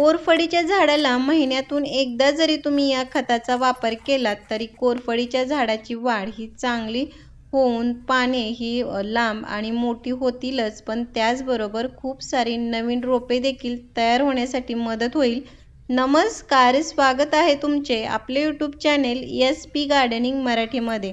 कोरफडीच्या झाडाला महिन्यातून एकदा जरी तुम्ही या खताचा वापर केलात तरी कोरफडीच्या झाडाची वाढ ही चांगली होऊन पाने ही लांब आणि मोठी होतीलच. पण त्याचबरोबर खूप सारी नवीन रोपे देखील तयार होण्यासाठी मदत होईल. नमस्कार स्वागत आहे तुमचे आपले YouTube channel S P gardening मराठीमध्ये.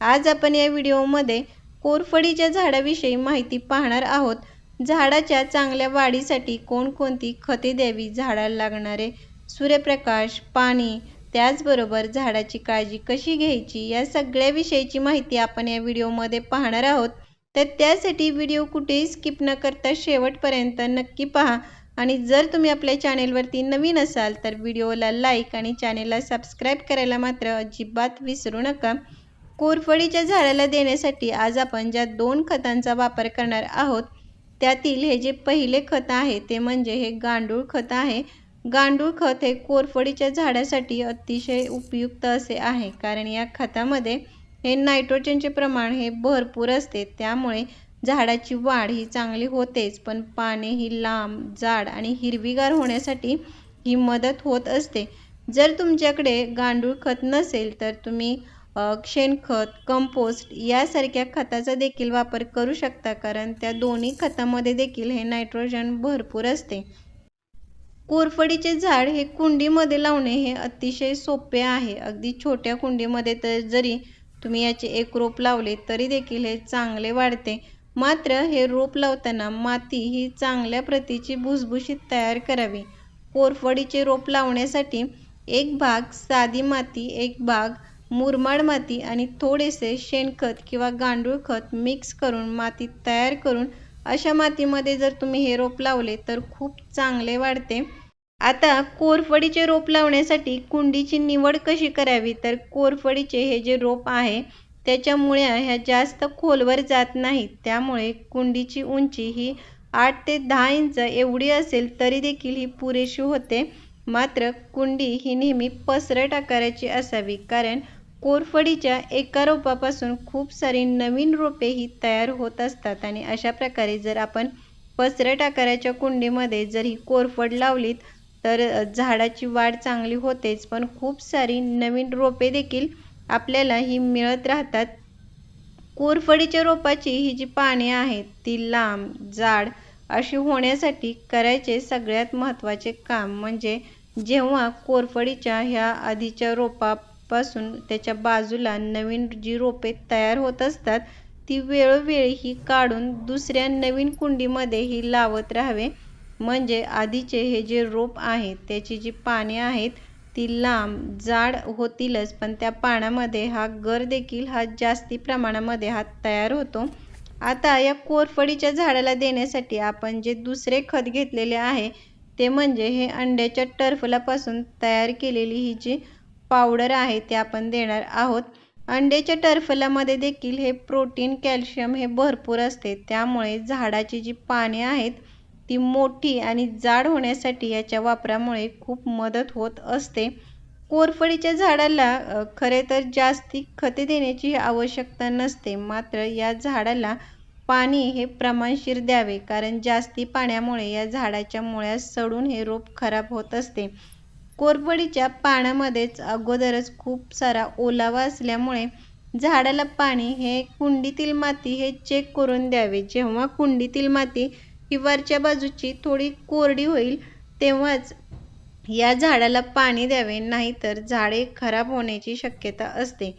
आज आपण या व्हिडिओमध्ये कोरफडीच्या झाडाविषयी माहिती पाहणार आहोत. झाडाच्या चांगल्या वाढीसाठी कोणकोणती खते द्यावी? झाडाला लागणारे सूर्यप्रकाश पाणी त्याचबरोबर झाडाची काळजी कशी घ्यायची? या सगळ्याविषयीची माहिती आपण या व्हिडिओमध्ये पाहणार आहोत. तर त्यासाठी व्हिडिओ कुठेही स्किप न करता शेवटपर्यंत नक्की पहा. आणि जर तुम्ही आपल्या चॅनेलवरती नवीन असाल तर व्हिडिओला लाईक आणि चॅनेलला सबस्क्राईब करायला मात्र अजिबात विसरू नका. कोरफडीच्या झाडाला देण्यासाठी आज आपण ज्या दोन खतांचा वापर करणार आहोत त्यातील हे जे पहिले खत आहे ते म्हणजे हे गांडूळ खत आहे. गांडूळ खत हे कोरफडीच्या झाडासाठी अतिशय उपयुक्त असे आहे कारण या खतामध्ये हे नायट्रोजनचे प्रमाण हे भरपूर असते. त्यामुळे झाडाची वाढ ही चांगली होतेच पण पाने ही लांब जाड आणि हिरवीगार होण्यासाठी ही मदत होत असते. जर तुमच्याकडे गांडूळ खत नसेल तर तुम्ही शेणखत कंपोस्ट यासारख्या खताचा देखील वापर करू शकता कारण त्या दोन्ही खतामध्ये देखील हे नायट्रोजन भरपूर असते. कोरफडीचे झाड हे कुंडीमध्ये लावणे हे अतिशय सोपे आहे. अगदी छोट्या कुंडीमध्ये तर जरी तुम्ही याचे एक रोप लावले तरी देखील हे चांगले वाढते. मात्र हे रोप लावताना माती ही चांगल्या प्रतीची भुसभुशीत तयार करावी. कोरफडीचे रोप लावण्यासाठी एक भाग साधी माती एक भाग मुरमाड माती आणि थोडेसे शेणखत किंवा गांडूळ खत मिक्स करून माती तयार करून अशा मातीमध्ये जर तुम्ही हे रोप लावले तर खूप चांगले वाढते. आता कोरफडीचे रोप लावण्यासाठी कुंडीची निवड कशी करावी? तर कोरफडीचे हे जे रोप आहे त्याच्यामुळे ह्या जास्त खोलवर जात नाहीत त्यामुळे कुंडीची उंची ही आठ ते दहा इंच एवढी असेल तरी देखील ही पुरेशी होते. मात्र कुंडी ही नेहमी पसरट आकाराची असावी कारण कोरफडीच्या एका रोपापासून खूप सारी नवीन रोपे ही तयार होत असतात. आणि अशा प्रकारे जर आपण पसरट आकाराच्या कुंडीमध्ये जर ही कोरफड लावलीत तर झाडाची वाढ चांगली होतेच. पण खूप सारी नवीन रोपे देखील आपल्याला ही मिळत राहतात. कोरफडीच्या रोपाची ही जी पाने आहेत ती लांब जाड अशी होण्यासाठी करायचे सगळ्यात महत्त्वाचे काम म्हणजे जेव्हा कोरफडीच्या ह्या आधीच्या रोपा पासून त्याच्या बाजूला नवीन जी रोपे तयार होत असतात ती वेळोवेळी ही काढून दुसऱ्या नवीन कुंडीमध्ये ही लावत राहावे. म्हणजे आधीचे हे जे रोप आहे त्याची जी पाने आहेत ती लांब जाड होतीलच पण त्या पानामध्ये हा गर देखील हा जास्ती प्रमाणामध्ये हा तयार होतो. आता या कोरफडीच्या झाडाला देण्यासाठी आपण जे दुसरे खत घेतलेले आहे ते म्हणजे हे अंड्याच्या टर्फलापासून तयार केलेली ही जी पावडर आहे ते आपण देणार आहोत. अंड्याच्या टर्फलामध्ये देखील हे प्रोटीन कॅल्शियम हे भरपूर असते. त्यामुळे झाडाची जी पाने आहेत ती मोठी आणि जाड होण्यासाठी याच्या वापरामुळे खूप मदत होत असते. कोरफडीच्या झाडाला खरे तर जास्ती खते देण्याची आवश्यकता नसते. मात्र या झाडाला पाणी हे प्रमाणशीर द्यावे कारण जास्ती पाण्यामुळे या झाडाच्या मुळ्या सडून हे रोप खराब होत असते. कोरफडीच्या पाण्यामध्येच अगोदरच खूप सारा ओलावा असल्यामुळे झाडाला पाणी हे कुंडीतील माती हे चेक करून द्यावे. जेव्हा कुंडीतील माती ही वरच्या बाजूची थोडी कोरडी होईल तेव्हाच या झाडाला पाणी द्यावे. नाहीतर झाडे खराब होण्याची शक्यता असते.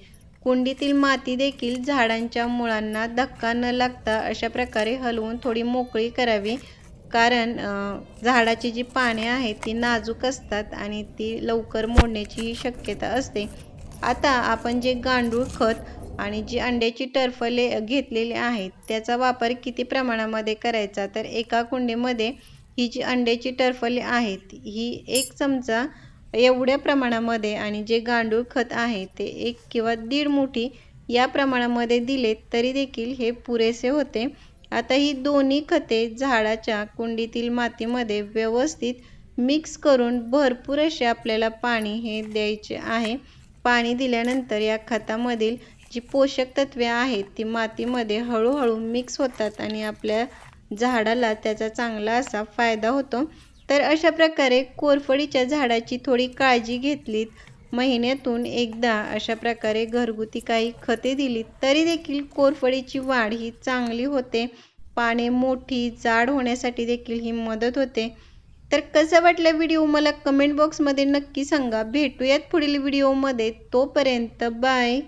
कुंडीतील माती देखील झाडांच्या मुळांना धक्का न लागता अशा प्रकारे हलवून थोडी मोकळी करावी. कारण झाडाची जी पाने आहेत ती नाजूक असतात आणि ती लवकर मोडण्याची शक्यता असते. आता आपण जे गांडूळ खत आणि जी अंड्याची टरफले घेतलेली आहेत त्याचा वापर किती प्रमाणामध्ये करायचा? तर एका कुंडीमध्ये ही जी अंड्याची टरफले आहेत ही एक चमचा एवढ्या प्रमाणामध्ये आणि जे गांडूळ खत आहे ते एक किंवा दीड मुठी या प्रमाणामध्ये दिले तरी देखील हे पुरेसे होते. आता ही दोन्ही खते झाडाच्या कुंडीतील मातीमध्ये व्यवस्थित मिक्स करून भरपूर असे आपल्याला पाणी हे द्यायचे आहे. पाणी दिल्यानंतर या खतामधील जी पोषक तत्वे आहेत ती मातीमध्ये हळूहळू मिक्स होतात आणि आपल्या झाडाला त्याचा चांगला असा फायदा होतो. तर अशा प्रकारे कोरफडीच्या झाडाची थोडी काळजी घेतलीत. महिन्यातून एकदा अशा प्रकारे घरगुती काही खते दिलीत तरी देखील कोरफडीची वाढ ही चांगली होते. पाने मोठी जाड होण्यासाठी देखील ही मदत होते. तर कसं वाटलं व्हिडिओ? मला कमेंट बॉक्समध्ये नक्की सांगा. भेटूयात पुढील व्हिडिओमध्ये. तोपर्यंत बाय.